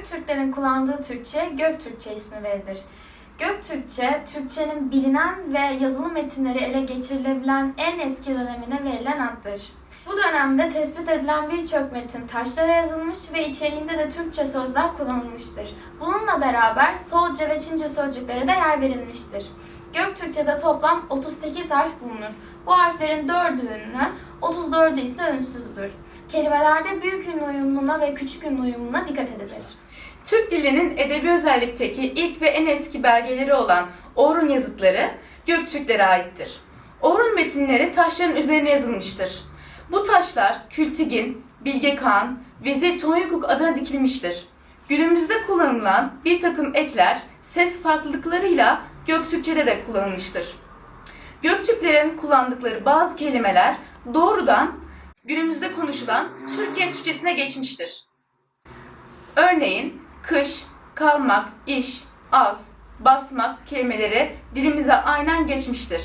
Göktürklerin kullandığı Türkçe Göktürkçe ismi verilir. Göktürkçe, Türkçenin bilinen ve yazılı metinleri ele geçirilebilen en eski dönemine verilen addır. Bu dönemde tespit edilen birçok metin taşlara yazılmış ve içeriğinde de Türkçe sözler kullanılmıştır. Bununla beraber Soğutça ve Çince sözcüklere de yer verilmiştir. Göktürkçe'de toplam 38 harf bulunur. Bu harflerin 4'ü ünlü, 34'ü ise ünsüzdür. Kelimelerde büyük ünlü uyumuna ve küçük ünlü uyumuna dikkat edilir. Türk dilinin edebi özellikteki ilk ve en eski belgeleri olan Orhun yazıtları Göktürklere aittir. Orhun metinleri taşların üzerine yazılmıştır. Bu taşlar Kültigin, Bilge Kağan, Vezir Tonyukuk adına dikilmiştir. Günümüzde kullanılan bir takım ekler ses farklılıklarıyla Göktürkçe'de de kullanılmıştır. Göktürklerin kullandıkları bazı kelimeler doğrudan günümüzde konuşulan Türkiye Türkçesine geçmiştir. Örneğin kış, kalmak, iş, az, basmak kelimeleri dilimize aynen geçmiştir.